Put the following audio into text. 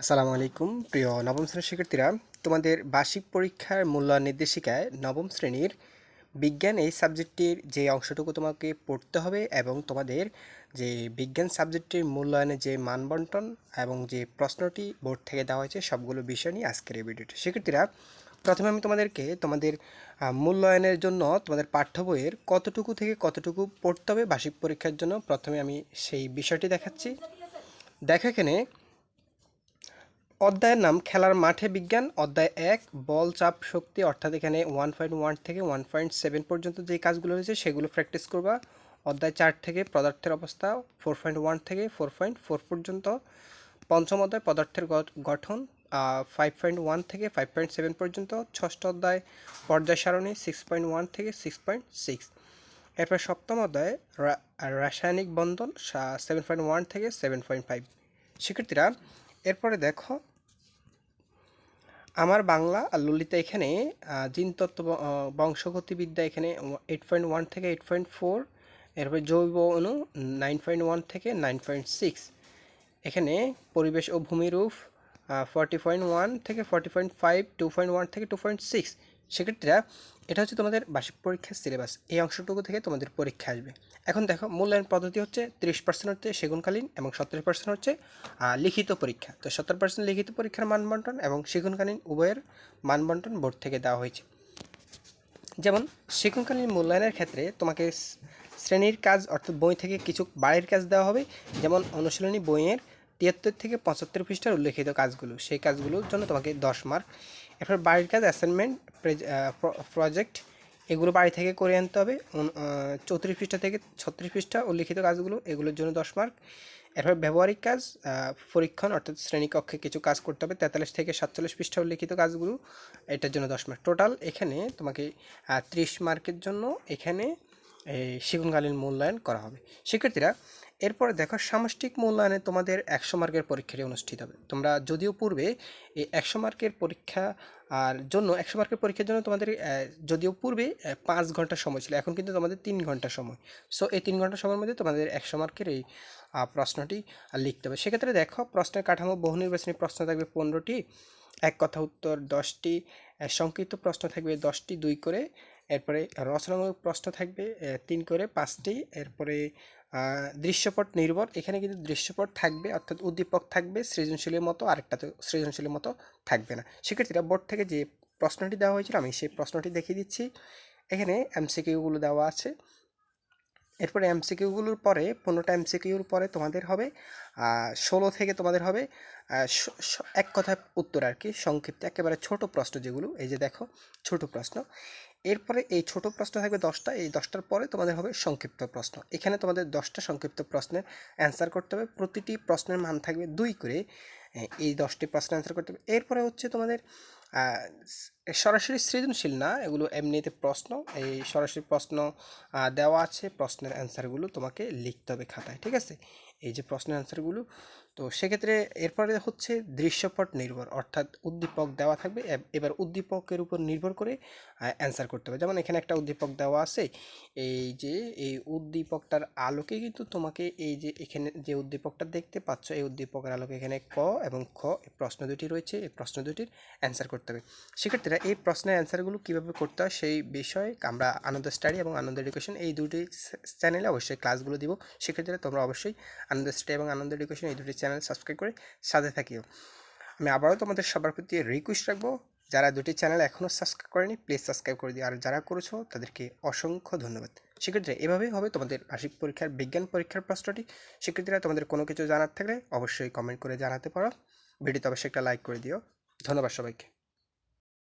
আসসালামু আলাইকুম। প্রিয় নবম শ্রেণির শিক্ষার্থীরা, তোমাদের বার্ষিক পরীক্ষার মূল্যায়ন নির্দেশিকায় নবম শ্রেণির বিজ্ঞান এই সাবজেক্টটির যে অংশটুকু তোমাকে পড়তে হবে এবং তোমাদের যে বিজ্ঞান সাবজেক্টটির মূল্যায়নের যে মানবন্টন এবং যে প্রশ্নটি বোর্ড থেকে দেওয়া হয়েছে, সবগুলো বিষয় নিয়ে আজকের এই ভিডিওটি। শিক্ষার্থীরা, প্রথমে আমি তোমাদেরকে তোমাদের মূল্যায়নের জন্য তোমাদের পাঠ্য বইয়ের কতটুকু থেকে কতটুকু পড়তে হবে বার্ষিক পরীক্ষার জন্য প্রথমে আমি সেই বিষয়টি দেখাচ্ছি। দেখো এখানে অধ্যায়ের নাম খেলার মাঠে বিজ্ঞান, অধ্যায় এক, বল, চাপ, শক্তি, অর্থাৎ এখানে ওয়ান পয়েন্ট ওয়ান থেকে ওয়ান পয়েন্ট সেভেন পর্যন্ত যে কাজগুলো হয়েছে সেগুলো প্র্যাকটিস করবা। অধ্যায় চার থেকে পদার্থের অবস্থা ফোর পয়েন্ট ওয়ান থেকে ফোর পয়েন্ট ফোর পর্যন্ত। পঞ্চম অধ্যায় পদার্থের গঠন ফাইভ পয়েন্ট ওয়ান থেকে ফাইভ পয়েন্ট সেভেন পর্যন্ত। ষষ্ঠ অধ্যায় পর্যায় সারণী সিক্স পয়েন্ট ওয়ান থেকে সিক্স পয়েন্ট সিক্স এরপর সপ্তম অধ্যায় রাসায়নিক বন্ধন সেভেন পয়েন্ট ওয়ান থেকে সেভেন পয়েন্ট ফাইভ শিক্ষার্থীরা এরপরে দেখো, আমার বাংলা আর ললিতা এখানে জিন জিনতত্ত্ব বংশগতিবিদ্যা এখানে এইট পয়েন্ট ওয়ান থেকে এইট পয়েন্ট ফোর এরপরে জৈব অণু নাইন পয়েন্ট ওয়ান থেকে নাইন পয়েন্ট সিক্স এখানে পরিবেশ ও ভূমিরূপ ফর্টি পয়েন্ট ওয়ান থেকে forty point five two point one থেকে টু পয়েন্ট সিক্স সেক্ষেত্রে এটা হচ্ছে তোমাদের বার্ষিক পরীক্ষার সিলেবাস এই অংশটুকু থেকে তোমাদের পরীক্ষা আসবে। এখন দেখো, মূল্যায়ন পদ্ধতি হচ্ছে তিরিশ পার্সেন্ট হচ্ছে সেগুনকালীন এবং সত্তর পার্সেন্ট হচ্ছে লিখিত পরীক্ষা। তো সত্তর পার্সেন্ট লিখিত পরীক্ষার মানবন্টন এবং সেগুনকালীন উভয়ের মানবন্টন বোর্ড থেকে দেওয়া হয়েছে। যেমন শিক্ষণকালীন মূল্যায়নের ক্ষেত্রে তোমাকে শ্রেণির কাজ অর্থাৎ বই থেকে কিছু বাড়ির কাজ দেওয়া হবে। যেমন, অনুশীলনী বইয়ের তিয়াত্তর থেকে পঁচাত্তর পৃষ্ঠার উল্লেখিত কাজগুলো। সেই কাজগুলোর জন্য তোমাকে দশ মার্ক এরপর বাড়ির কাজ অ্যাসাইনমেন্ট প্রজেক্ট এগুলো বাড়ি থেকে করে আনতে হবে। চৌত্রিশ পৃষ্ঠা থেকে ছত্রিশ পৃষ্ঠা উল্লিখিত কাজগুলো, এগুলোর জন্য দশ মার্ক এরপর ব্যবহারিক কাজ পরীক্ষণ, অর্থাৎ শ্রেণীকক্ষে কিছু কাজ করতে হবে। তেতাল্লিশ থেকে সাতচল্লিশ পৃষ্ঠা উল্লিখিত কাজগুলো, এটার জন্য দশ মার্ক টোটাল এখানে তোমাকে ত্রিশ মার্কের জন্য এখানে শিক্ষণকালীন মূল্যায়ন করা হবে। শিক্ষার্থীরা এরপরে দেখো, সামষ্টিক মূল্যায়নে তোমাদের একশো মার্কের পরীক্ষাটি অনুষ্ঠিত হবে। তোমরা যদিও পূর্বে এই একশো মার্কের পরীক্ষা আর জন্য একশো মার্কের পরীক্ষার জন্য তোমাদের যদিও পূর্বে পাঁচ ঘণ্টা সময় ছিল, এখন কিন্তু তোমাদের তিন ঘণ্টা সময়। সো এই তিন ঘণ্টা সময়ের মধ্যে তোমাদের একশো মার্কের এই প্রশ্নটি লিখতে হবে। সেক্ষেত্রে দেখো, প্রশ্নের কাঠামো, বহু নির্বাচনী প্রশ্ন থাকবে পনেরোটি, এক কথা উত্তর দশটি সংক্ষিপ্ত প্রশ্ন থাকবে দশটি, দুই করে, এরপরে রচনামূলক প্রশ্ন থাকবে তিন করে, পাঁচটি, এরপরে দৃশ্যপট নির্ভর। এখানে কিন্তু দৃশ্যপট থাকবে, অর্থাৎ উদ্দীপক থাকবে, সৃজনশীলের মতো আরেকটা তো সৃজনশীলের মতো থাকবে না। শিক্ষার্থীরা বোর্ড থেকে যে প্রশ্নটি দেওয়া হয়েছিল, আমি সেই প্রশ্নটি দেখিয়ে দিচ্ছি। এখানে এমসিকিউগুলো দেওয়া আছে। এরপরে এমসিকিউগুলোর পরে, পনেরোটা এমসিকিউর পরে তোমাদের হবে ষোলো থেকে তোমাদের হবে এক কথায় উত্তর আর কি, সংক্ষিপ্ত, একেবারে ছোট প্রশ্ন যেগুলো, এই যে দেখো, ছোট প্রশ্ন। এরপরে এই ছোট প্রশ্ন থাকবে দশটা, এই দশটার পরে তোমাদের হবে সংক্ষিপ্ত প্রশ্ন। এখানে তোমাদের দশটা সংক্ষিপ্ত প্রশ্নের অ্যান্সার করতে হবে। প্রতিটি প্রশ্নের মান থাকবে দুই করে, এই দশটি প্রশ্নের অ্যান্সার করতে হবে। এরপরে হচ্ছে তোমাদের সরাসরি সৃজনশীল না, এগুলো এমনিতে প্রশ্ন। এই সরাসরি প্রশ্ন দেওয়া আছে, প্রশ্নের অ্যান্সারগুলো তোমাকে লিখতে হবে খাতায়, ঠিক আছে? এই যে প্রশ্নের অ্যান্সারগুলো, তো সেক্ষেত্রে এরপরে হচ্ছে দৃশ্যপট নির্ভর, অর্থাৎ উদ্দীপক দেওয়া থাকবে। এবার উদ্দীপকের উপর নির্ভর করে অ্যান্সার করতে হবে। যেমন এখানে একটা উদ্দীপক দেওয়া আছে, এই যে, এই উদ্দীপকটার আলোকে কিন্তু তোমাকে এই যে এখানে যে উদ্দীপকটা দেখতে পাচ্ছ, এই উদ্দীপকের আলোকে এখানে ক এবং খ প্রশ্ন দুটি রয়েছে, এই প্রশ্ন দুটির অ্যান্সার করতে হবে। শিক্ষার্থীরা এই প্রশ্নের অ্যান্সারগুলো কীভাবে করতে হয় সেই বিষয়ে আমরা আনন্দ স্টাডি এবং আনন্দ এডুকেশন এই দুটি চ্যানেলে অবশ্যই ক্লাসগুলো দিব। শিক্ষার্থীরা তোমরা অবশ্যই আনন্দ স্টাডি এবং আনন্দ এডুকেশন এই দুটি চ্যানেল সাবস্ক্রাইব করে সাথে থাকিও। আমি আবারও তোমাদের সবার প্রতি রিকোয়েস্ট রাখব, যারা দুটি চ্যানেল এখনও সাবস্ক্রাইব করেনি প্লিজ সাবস্ক্রাইব করে দিও। আর যারা করেছ, তাদেরকে অসংখ্য ধন্যবাদ। শিক্ষার্থীরা এভাবেই হবে তোমাদের বার্ষিক পরীক্ষার, বিজ্ঞান পরীক্ষার প্রশ্নটি। শিক্ষার্থীরা তোমাদের কোনো কিছু জানার থাকলে অবশ্যই কমেন্ট করে জানাতে পারো। ভিডিওতে অবশ্যই একটা লাইক করে দিও। ধন্যবাদ সবাইকে।